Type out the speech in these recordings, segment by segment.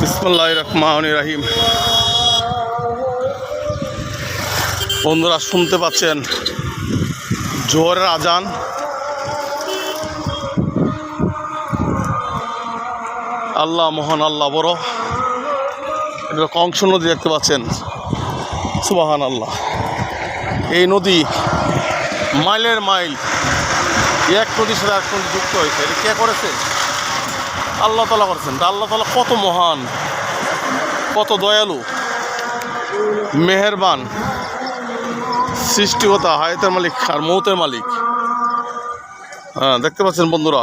বিসমুল্লাহ বন্ধুরা, শুনতে পাচ্ছেন? জোহরের আজান। আল্লাহ মহান, আল্লাহ বড়। এটা কংস নদী দেখতে পাচ্ছেন। সুবাহান আল্লাহ এই নদী মাইলের মাইল। এক নদীর সাথে এক নদী যুক্ত হয়েছে। এটা কে করেছে? আল্লাহ তালা করেছেন। তা আল্লাহ তালা কত মহান, কত দয়ালু, মেহেরবান সৃষ্টিকতা হায়াতের মালিক আর মৌতের মালিক। হ্যাঁ দেখতে পাচ্ছেন বন্ধুরা,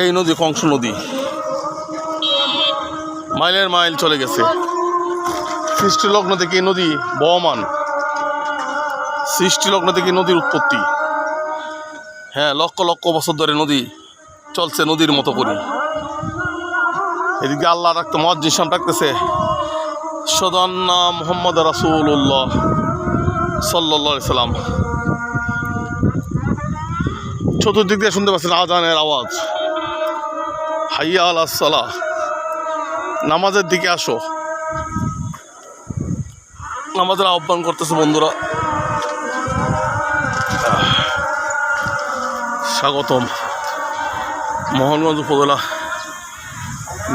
এই নদী কংস নদী। মাইলের মাইল চলে গেছে। সৃষ্টি লগ্ন থেকে নদী বহমান। সৃষ্টি লগ্ন থেকে নদীর উৎপত্তি। হ্যাঁ লক্ষ লক্ষ বছর ধরে নদী চলছে নদীর মতো করে। এদিকে আল্লাহ রাখতে মজ্জিদ সাম রাখতেছে সদান্না মোহাম্মদ রাসুল্লাহ সাল্লা সাল্লাম। চতুর্দিক দিয়ে শুনতে পাচ্ছেন আজানের আওয়াজ। হাইয়া আল সালাহ। নামাজের দিকে আসো। নামাজের আহ্বান করতেছে বন্ধুরা। স্বাগতম। মোহনগঞ্জ উপজেলা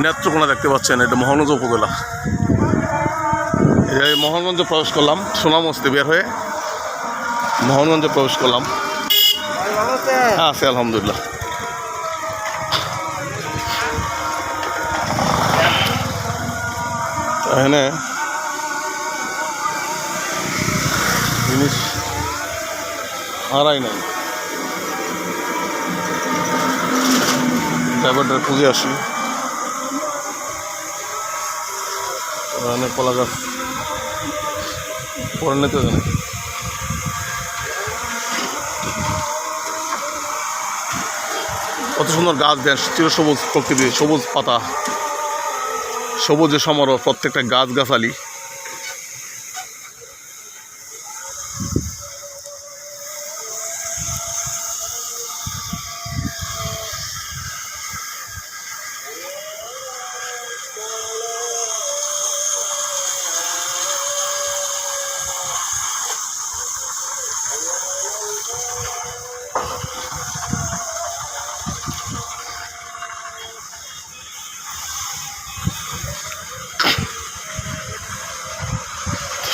নেত্রকোনা দেখতে পাচ্ছেন, এটা মোহনগঞ্জ উপজেলা। এই মোহনগঞ্জে প্রবেশ করলাম সোনামস্তে বের হয়ে মোহনগঞ্জে প্রবেশ করলাম। হ্যাঁ আছে, আলহামদুলিল্লাহ। এখানে জিনিস হারাই নাই। ড্রাইভারটা খুঁজে আসি। এখানে কলা গাছ। পরে নিতে জানে কত সুন্দর গাছ দেন চিরসবুজ প্রকৃতি সবুজ পাতা। সবুজে সমারোহ, প্রত্যেকটা গাছ গাছালি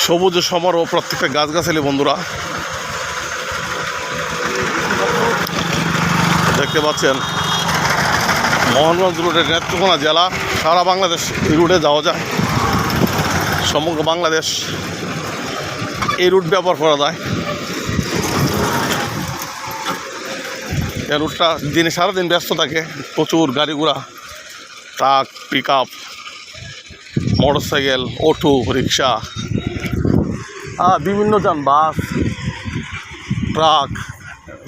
সবুজে সমারোহ, প্রত্যেকটা গাছ গাছালি বন্ধুরা। দেখতে পাচ্ছেন, মোহনগঞ্জ রুটের নেত্রকোনা জেলা, সারা বাংলাদেশ এই রুটে যাওয়া যায়। সমগ্র বাংলাদেশ এই রুট ব্যবহার করা যায়। এই রুটটা দিনে সারাদিন ব্যস্ত থাকে, প্রচুর গাড়ি ঘোড়া, truck pick up motorcycle auto rickshaw বিভিন্ন যান, বাস, ট্রাক,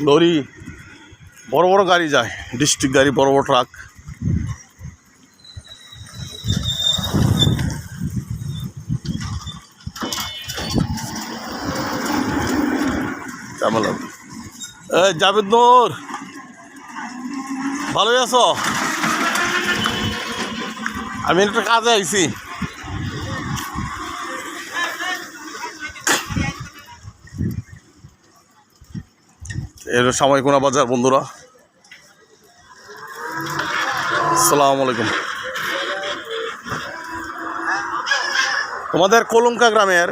লরি, বড় বড় গাড়ি যায়, ডিস্ট্রিক্ট গাড়ি, বড় বড় ট্রাক। নূর ভালোই আছো? আমি একটা কাজে আইছি। এর সাময়িকোনা বাজার বন্ধুরা। আসসালামু আলাইকুম। তোমাদের কলঙ্কা গ্রামের